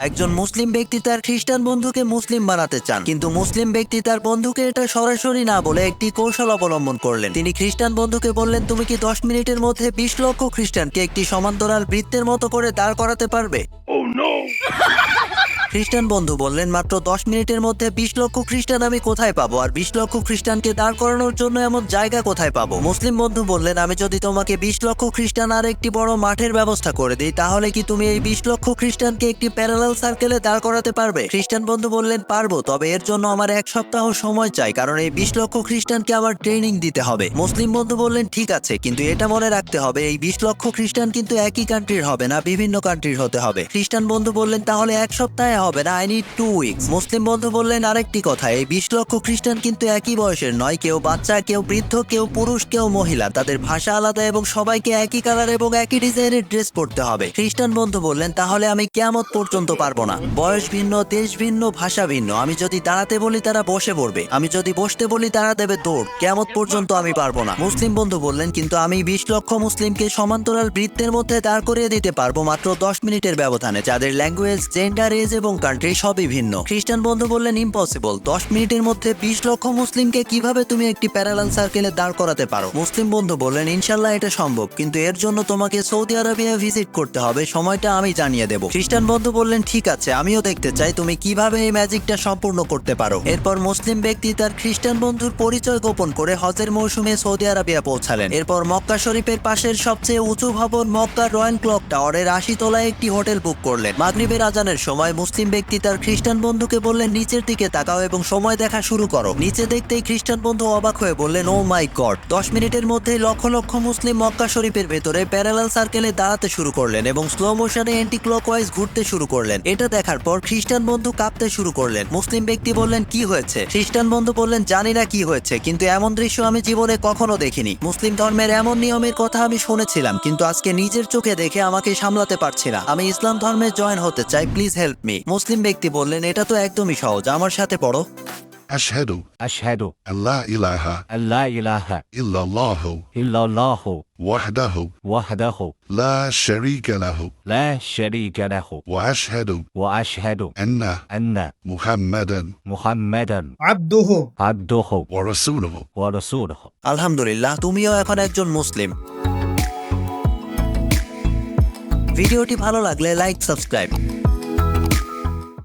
একজন মুসলিম ব্যক্তি তার খ্রিস্টান বন্ধুকে মুসলিম বানাতে চান, কিন্তু মুসলিম ব্যক্তি তার বন্ধুকে এটা সরাসরি না বলে একটি কৌশল অবলম্বন করলেন। তিনি খ্রিস্টান বন্ধুকে বললেন, তুমি কি দশ মিনিটের মধ্যে বিশ লক্ষ খ্রিস্টানকে একটি সমান্তরাল বৃত্তের মতো করে দাঁড় করাতে পারবে? খ্রিস্টান বন্ধু বললেন, মাত্র দশ মিনিটের মধ্যে বিশ লক্ষ খ্রিস্টান আমি কোথায় পাবো? আর বিশ লক্ষ খ্রিস্টানকে দাঁড় করানোর জন্য এমন জায়গা কোথায় পাবো? মুসলিম বন্ধু বললেন, আমি যদি তোমাকে বিশ লক্ষ খ্রিস্টান আর একটি বড় মাঠের ব্যবস্থা করে দিই, তাহলে কি তুমি এই বিশ লক্ষ খ্রিস্টানকে একটি প্যারালাল সার্কেলে দাঁড় করাতে পারবে? খ্রিস্টান বন্ধু বললেন, পারব, তবে এর জন্য আমার এক সপ্তাহ সময় চাই, কারণ এই বিশ লক্ষ খ্রিস্টানকে আমার ট্রেনিং দিতে হবে। মুসলিম বন্ধু বললেন, ঠিক আছে, কিন্তু এটা মনে রাখতে হবে, এই বিশ লক্ষ খ্রিস্টান কিন্তু একই কান্ট্রির হবে না, বিভিন্ন কান্ট্রির হতে হবে। খ্রিস্টান বন্ধু বললেন, তাহলে এক সপ্তাহে হবে না আই নিড টু উইকস মুসলিম বন্ধু বললেন, আরেকটি কথা, এই বিশ লক্ষ খ্রিস্টান কিন্তু একই বয়সের, নয় কেউ বাচ্চা, কেউ বৃদ্ধ, কেউ পুরুষ, কেউ মহিলা। তাদের ভাষা আলাদা এবং সবাইকে একই কালার এবং একই ডিজাইনের ড্রেস পরতে হবে। খ্রিস্টান বন্ধু বললেন, তাহলে আমি কেমত পর্যন্ত পারব না। বয়স ভিন্ন, দেশ ভিন্ন, ভাষা ভিন্ন। আমি যদি দাঁড়াতে বলি, তারা বসে পড়বে। আমি যদি বসতে বলি, তারা দেবে দৌড়। কেমত পর্যন্ত আমি পারব না। মুসলিম বন্ধু বললেন, কিন্তু আমি বিশ লক্ষ মুসলিমকে সমান্তরাল বৃত্তের মধ্যে দাঁড় করিয়ে দিতে পারব মাত্র দশ মিনিটের ব্যবধানে। যাদের ল্যাঙ্গুয়েজ জেন্ডার এজ এবং কান্ট্রি সবই ভিন্ন। খ্রিস্টান বন্ধু বললেন ইম্পসিবল দশ মিনিটের মধ্যে বিশ লক্ষ মুসলিমকে কীভাবে তুমি একটি প্যারালাল সার্কেলে দাঁড় করাতে পারো? মুসলিম বন্ধু বললেন ইনশাল্লাহ এটা সম্ভব, কিন্তু এর জন্য তোমাকে সৌদি আরবিয়া ভিজিট করতে হবে, সময়টা আমি জানিয়ে দেবো। খ্রিস্টান বন্ধু বললেন, ঠিক আছে, আমিও দেখতে চাই, তুমি কীভাবে এই ম্যাজিকটা সম্পূর্ণ করতে পারো? এরপর মুসলিম ব্যক্তি তার খ্রিস্টান বন্ধুর পরিচয় গোপন করে হজের মৌসুমে সৌদি আরবিয়া পৌঁছালেন। এরপর মক্কা শরীফের পাশের সবচেয়ে উঁচু ভবন মক্কা রয়্যাল ক্লক টাওয়ারের আশি তলায় একটি হোটেল বুক করলেন। মাগরিবের আজানের সময় মুসলিম ব্যক্তি তার খ্রিস্টান বন্ধুকে বললেন, নিচের দিকে তাকাও এবং সময় দেখা শুরু করো। নিচে দেখতেই খ্রিস্টান বন্ধু অবাক হয়ে বললেন ও মাই গড দশ মিনিটের মধ্যেই লক্ষ লক্ষ মুসলিম মক্কা শরীফের ভেতরে প্যারালাল সার্কেলে দাঁড়াতে শুরু করলেন এবং স্লো মোশনে অ্যান্টি ক্লকওয়াইজ ঘুরতে শুরু করলেন। এটা দেখার পর খ্রিস্টান বন্ধু কাঁপতে শুরু করলেন। মুসলিম ব্যক্তি বললেন, কি হয়েছে? খ্রিস্টান বন্ধু বললেন, জানি না কি হয়েছে, কিন্তু এমন দৃশ্য আমি জীবনে কখনো দেখিনি। মুসলিম ধর্মের এমন নিয়মের কথা আমি শুনেছিলাম, কিন্তু আজকে নিজের চোখে দেখে আমাকে সামলাতে পারছি না। আমি ইসলাম ধর্মে জয়েন হতে চাই, প্লিজ হেল্প মি। মুসলিম ব্যক্তি বললেন এটা তো একদমই সহজ আমার সাথে পড়ো। আশহাদু আশহাদু আল্লাহ ইলাহা আল্লাহ ইলাহা ইল্লাল্লাহু ইল্লাল্লাহু ওয়াহদাহু ওয়াহদাহু লা শারীকা লা শারীকা লাহু ওয়া আশহাদু ওয়া আশহাদু আন্না আন্না মুহাম্মাদান মুহাম্মাদান আবদুহু আবদুহু ওয়া রাসূলুহু আলহামদুলিল্লাহ তুমিও এখন একজন মুসলিম। ভিডিওটি ভালো লাগলে লাইক সাবস্ক্রাইব।